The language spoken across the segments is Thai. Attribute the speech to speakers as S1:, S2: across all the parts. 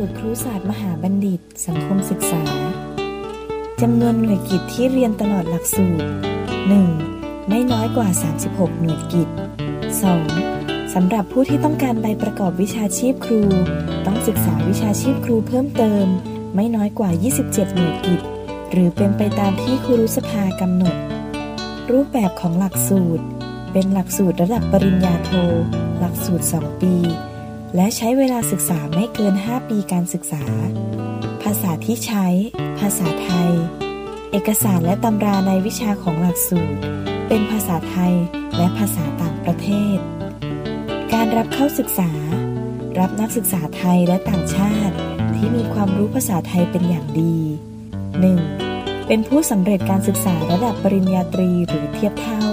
S1: ูตรครุศาสตร์มหาบัณฑิต สังคมศึกษา จำนวนหน่วยกิจที่เรียนตลอดหลักสูตร 1. ไม่น้อยกว่า 36 หน่วยกิจ 2. สำหรับผู้ที่ต้องการใบประกอบวิชาชีพครู ต้องศึกษาวิชาชีพครูเพิ่มเติม ไม่น้อยกว่า 27 หน่วยกิจ หรือเป็นไปตามที่ครูรุสภากำหนด รูปแบบของหลักสูตร เป็นหลักสูตรระดับปริญญาโท หลักสูตร 2 ปี และใช้เวลาศึกษาไม่เกิน 5 ปีการศึกษา ภาษาที่ใช้ ภาษาไทย เอกสารและตำราในวิชาของหลักสูตร เป็นภาษาไทยและภาษาต่างประเทศ การรับเข้าศึกษา รับนักศึกษาไทยและต่างชาติ ที่มีความรู้ภาษาไทยเป็นอย่างดี 1. เป็นผู้สำเร็จการศึกษาระดับปริญญาตรีหรือเทียบเท่า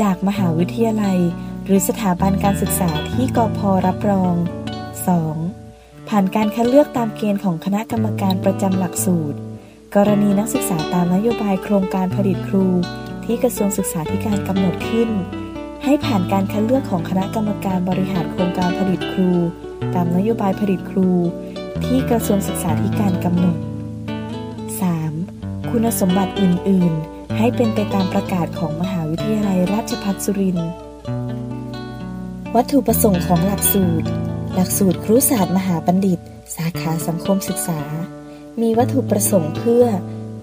S1: จากมหาวิทยาลัย หรือสถาบันการศึกษาที่กพรับรอง 2. ผ่านการคัดเลือกตามเกณฑ์ของคณะกรรมการประจำหลักสูตร กรณีนักศึกษาตามนโยบายโครงการผลิตครู ที่กระทรวงศึกษาธิการกำหนดขึ้น ให้ผ่านการคัดเลือกของคณะกรรมการบริหารโครงการผลิตครู ตามนโยบายผลิตครู ที่กระทรวงศึกษาธิการกำหนด 3. คุณสมบัติอื่น ๆ ให้เป็นไปตามประกาศของมหาวิทยาลัยราชภัฏสุรินทร์ วัตถุประสงค์ของหลักสูตร หลักสูตรครุศาสตร์มหาบัณฑิต สาขาสังคมศึกษา มีวัตถุประสงค์เพื่อ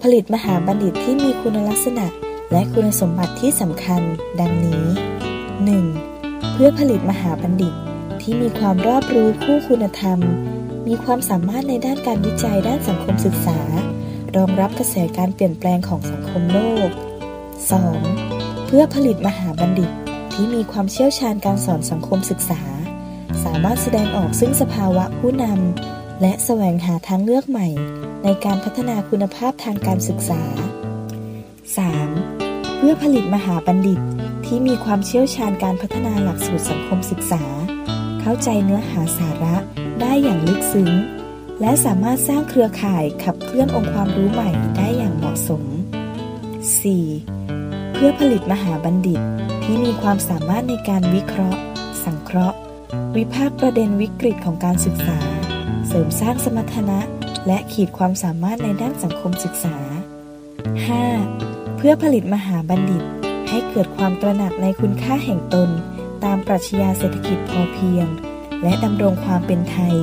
S1: ผลิตมหาบัณฑิตที่มีคุณลักษณะ และคุณสมบัติที่สำคัญ ดังนี้ 1. เพื่อผลิตมหาบัณฑิตที่มีความรอบรู้คู่คุณธรรม มีความสามารถในด้านการวิจัยด้านสังคมศึกษา รองรับกระแสการเปลี่ยนแปลงของสังคมโลก 2. เพื่อผลิตมหาบัณฑิต ที่มีความเชี่ยวชาญการสอนสังคมศึกษา สามารถแสดงออกซึ่งสภาวะผู้นำและแสวงหาทางเลือกใหม่ ในการพัฒนาคุณภาพทางการศึกษา 3. เพื่อผลิตมหาบัณฑิตที่มีความเชี่ยวชาญการพัฒนาหลักสูตรสังคมศึกษา เข้าใจเนื้อหาสาระได้อย่างลึกซึ้ง และสามารถสร้างเครือข่ายขับเคลื่อนองค์ความรู้ใหม่ได้อย่างเหมาะสม 4. เพื่อผลิตมหาบัณฑิต ที่มีความสามารถในการวิเคราะห์ สังเคราะห์ วิพากษ์ประเด็นวิกฤตของการศึกษา เสริมสร้างสมรรถนะ และขีดความสามารถในด้านสังคมศึกษา 5. เพื่อผลิตมหาบัณฑิต ให้เกิดความตระหนักในคุณค่าแห่งตน ตามปรัชญาเศรษฐกิจพอเพียง และดำรงความเป็นไทย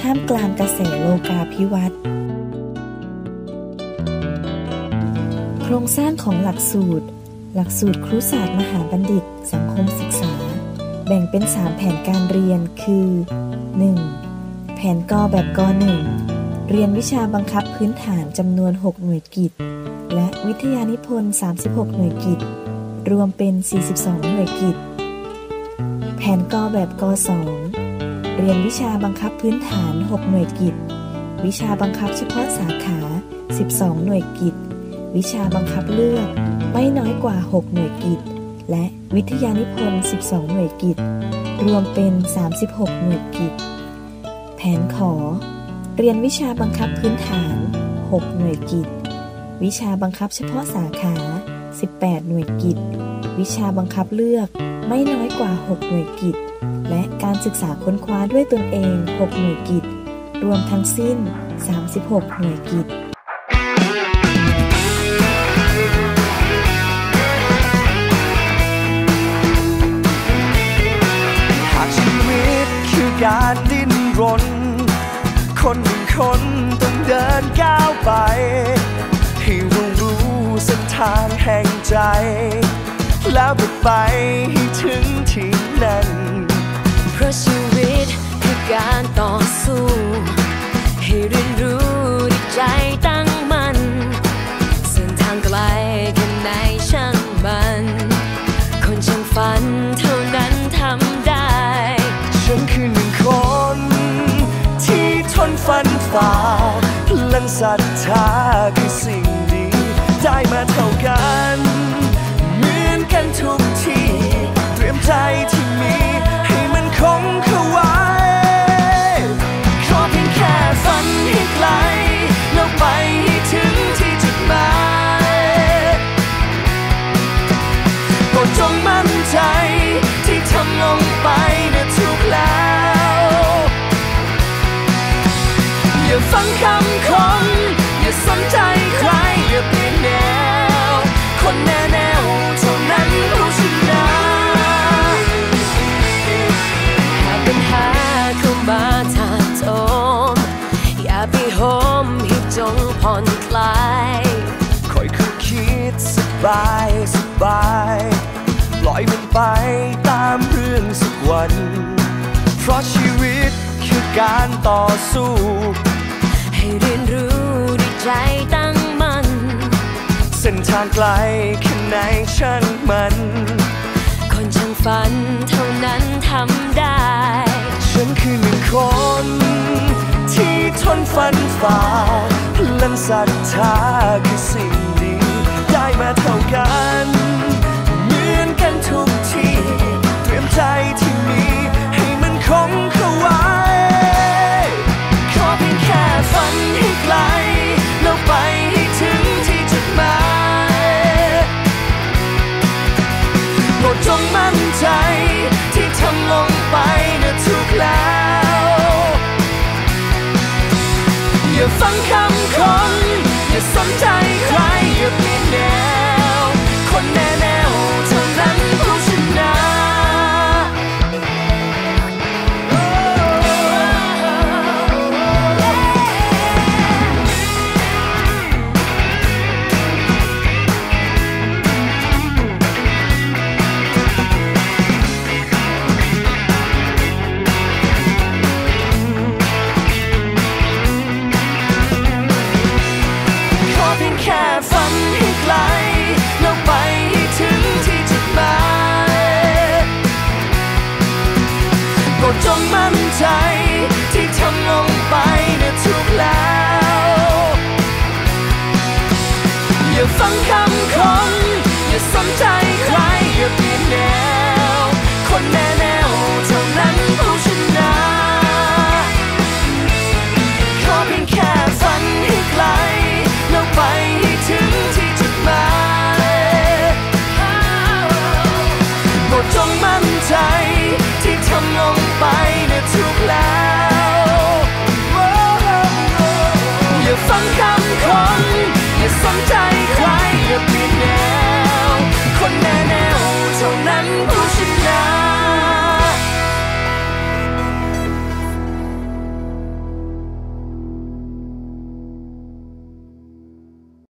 S1: ท่ามกลางกระแสโลกาภิวัตน์โครงสร้างของหลักสูตร หลักสูตรครุศาสตร์มหาบัณฑิต สังคมศึกษา แบ่งเป็น 3 แผนการเรียนคือ 1. แผนกอแบบกหนึ่งเรียนวิชาบังคับพื้นฐานจำนวน 6 หน่วยกิจ และวิทยานิพนธ์ 36 หน่วยกิจ รวมเป็น 42 หน่วยกิจ แผนกอแบบกสองเรียนวิชาบังคับพื้นฐาน 6 หน่วยกิจ วิชาบังคับเฉพาะสาขา 12 หน่วยกิจ วิชาบังคับเลือก ไม่น้อยกว่า 6 หน่วยกิจ และวิทยานิพนธ์ 12 หน่วยกิจ รวมเป็น 36 หน่วยกิจ แผนขอ เรียนวิชาบังคับพื้นฐาน 6 หน่วยกิจ วิชาบังคับเฉพาะสาขา 18 หน่วยกิจ วิชาบังคับเลือกไม่น้อยกว่า 6 หน่วยกิจ และการศึกษาค้นคว้าด้วยตนเอง 6 หน่วยกิจ รวมทั้งสิ้น 36 หน่วยกิจ
S2: อการดิ้นรน คนหนึ่งคนต้องเดินก้าวไป ให้เรารู้เส้นทางแห่งใจ แล้วไปไปให้ถึงที่นั้น
S3: เพราะชีวิตคือการต่อสู้ ให้เรียนรู้ด้วยใจตั้ง
S2: ศรัทธาคือสิ่งดี ได้มาเท่ากัน เหมือนกันทุกที่เตรียมใจที่มีให้มันคงเข้าไว้ขอเพียงแค่ฝันให้ไกลแล้วไปให้ถึงที่จุดหมายโปรดจงมั่นใจที่ทำลงไปนะถูกแล้ว อย่าฟังคำคนอย่าสน ใจใครอย่าเปลี่ยนแนว คนแน่แนวเท่านั้นรู้ชนะ
S3: หากปัญหาเข้ามาถาโถมอย่าไปโหมให้จงผ่อนคลาย
S2: คอยคือคิดสบายสบายปล่อยมันไปตามเรื่องสักวัน เพราะชีวิตคือการต่อสู้
S3: ให้เรียนรู้ ใจตั้งมัน
S2: เส้นทางไกลแค่ไหนช่างมัน
S3: คนช่างฝันเท่านั้นทำได้
S2: ฉันคือหนึ่งคน ที่ทนฝันฝ่าพลังศรัทธาคือสิ่งดี ได้มาเท่ากัน อย่